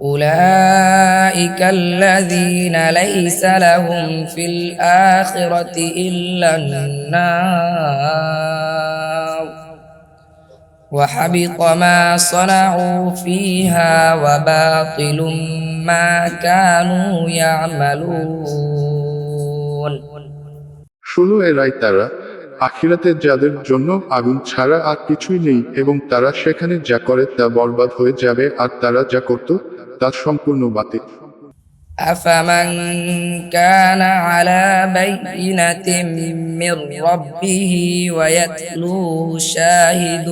أولئك الذين ليس لهم في الآخرة إلا النار وحبط ما صنعوا فيها وباطل ما كانوا يعملون ষোলো এরাই তারা আখিরাতে যাদের জন্য আগুন ছাড়া আর কিছুই নেই এবং তারা সেখানে যা করে তা বরবাদ হয়ে যাবে আর তারা যা করত তা সম্পূর্ণ বাতিল أفمن كان على بينة من ربه ويتلوه شاهد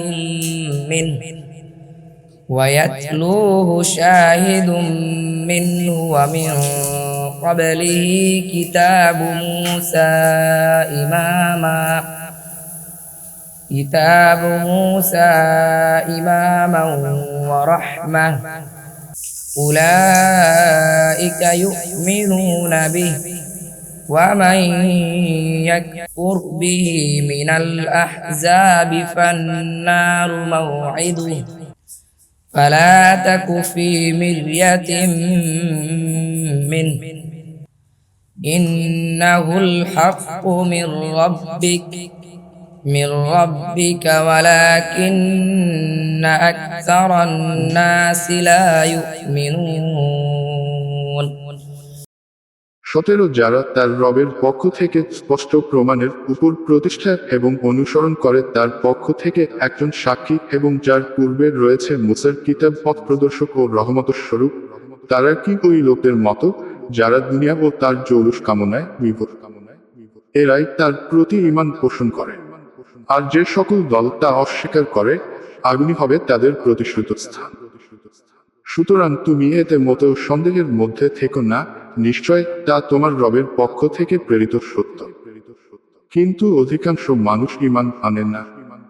منه ويتلوه شاهد منه ومن قبله كتاب موسى إماما كتاب موسى إماما ورحمة أولئك يؤمنون به ومن يكفر به من الأحزاب فالنار موعده فلا تك في مرية منه. إنه الحق من ربك. من ربك ولكن أكثر الناس لا يؤمنون সতেরো যারা তার রবের পক্ষ থেকে স্পষ্ট প্রমাণের উপর প্রতিষ্ঠা এবং অনুসরণ করে তার পক্ষ থেকে একজন সাক্ষী এবং যার পূর্বে রয়েছে মুসার কিতাব পথ প্রদর্শক ও রহমত স্বরূপ তারা কি ওই লোকদের মতো যারা দুনিয়া ও তার জৌলুস কামনায় বিভোর এরাই তার প্রতি ইমান পোষণ করে আর যে সকল দল তা অস্বীকার করে আগুনি হবে তাদের প্রতিশ্রুত স্থান। সুতরাং তুমি এতে মতো সন্দেহের মধ্যে থেকো না, নিশ্চয় তা তোমার রবের পক্ষ থেকে প্রেরিত সত্য। কিন্তু অধিকাংশ মানুষ ইমান আনে না।